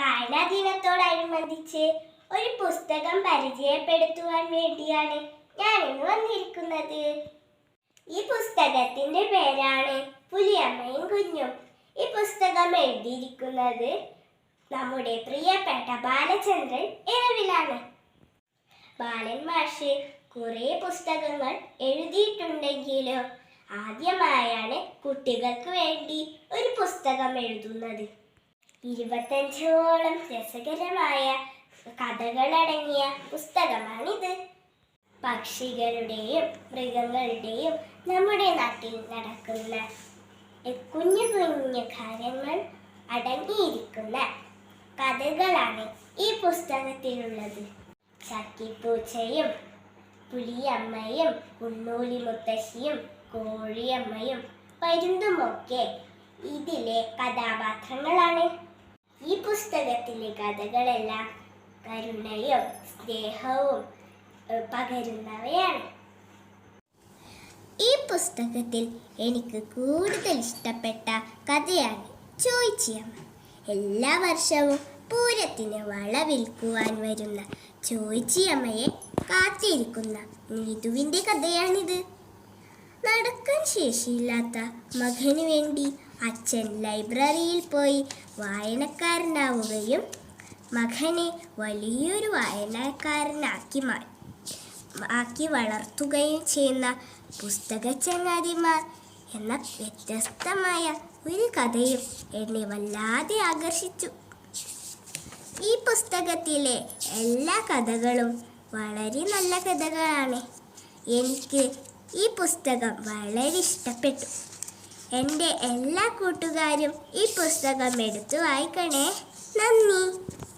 വായനാ ദിനത്തോടനുബന്ധിച്ച് ഒരു പുസ്തകം പരിചയപ്പെടുത്തുവാൻ വേണ്ടിയാണ് ഞാൻ ഇന്ന് വന്നിരിക്കുന്നത്. ഈ പുസ്തകത്തിന്റെ പേരാണ് പുലിയമ്മയും കുഞ്ഞും. ഈ പുസ്തകം എഴുതിയിരിക്കുന്നത് നമ്മുടെ പ്രിയപ്പെട്ട ബാലചന്ദ്രൻ ഇരവിലാണ് ബാലൻ മാഷ് കുറെ പുസ്തകങ്ങൾ എഴുതിയിട്ടുണ്ടെങ്കിലും ആദ്യമായാണ് കുട്ടികൾക്ക് വേണ്ടി ഒരു പുസ്തകം എഴുതുന്നത്. ഇരുപത്തഞ്ചോളം രസകരമായ കഥകളടങ്ങിയ പുസ്തകമാണിത്. പക്ഷികളുടെയും മൃഗങ്ങളുടെയും നമ്മുടെ നാട്ടിൽ നടക്കുന്ന കുഞ്ഞു കുഞ്ഞു കാര്യങ്ങൾ അടങ്ങിയിരിക്കുന്ന കഥകളാണ് ഈ പുസ്തകത്തിലുള്ളത്. ചക്കിപ്പൂച്ചയും പുലിയമ്മയും ഉണ്ണൂലി മുത്തശ്ശിയും കോഴിയമ്മയും പരുന്തുമൊക്കെ ഇതിലെ കഥാപാത്രങ്ങളാണ്. പുസ്തകത്തിലെ കഥകളെല്ലാം കരുണയും സ്നേഹവും പകരുന്നവയാണ്. ഈ പുസ്തകത്തിൽ എനിക്ക് കൂടുതൽ ഇഷ്ടപ്പെട്ട കഥയാണ് ചോയിച്ചിയമ്മ. എല്ലാ വർഷവും പൂരത്തിന് വള വിൽക്കുവാൻ വരുന്ന ചോയിച്ചിയമ്മയെ കാത്തിരിക്കുന്ന നീതുവിന്റെ കഥയാണിത്. നടക്കാൻ ശേഷിയില്ലാത്ത മകന് വേണ്ടി അച്ഛൻ ലൈബ്രറിയിൽ പോയി വായനക്കാരനാവുകയും മകനെ വലിയൊരു വായനക്കാരനാക്കി ആക്കി വളർത്തുകയും ചെയ്യുന്ന പുസ്തക ചങ്ങാതിമാർ എന്ന വ്യത്യസ്തമായ ഒരു കഥയും എന്നെ വല്ലാതെ ആകർഷിച്ചു. ഈ പുസ്തകത്തിലെ എല്ലാ കഥകളും വളരെ നല്ല കഥകളാണ്. എനിക്ക് ഈ പുസ്തകം വളരെ ഇഷ്ടപ്പെട്ടു. എന്റെ എല്ലാ കൂട്ടുകാരും ഈ പുസ്തകം എടുത്തു വായിക്കണേ. നന്ദി.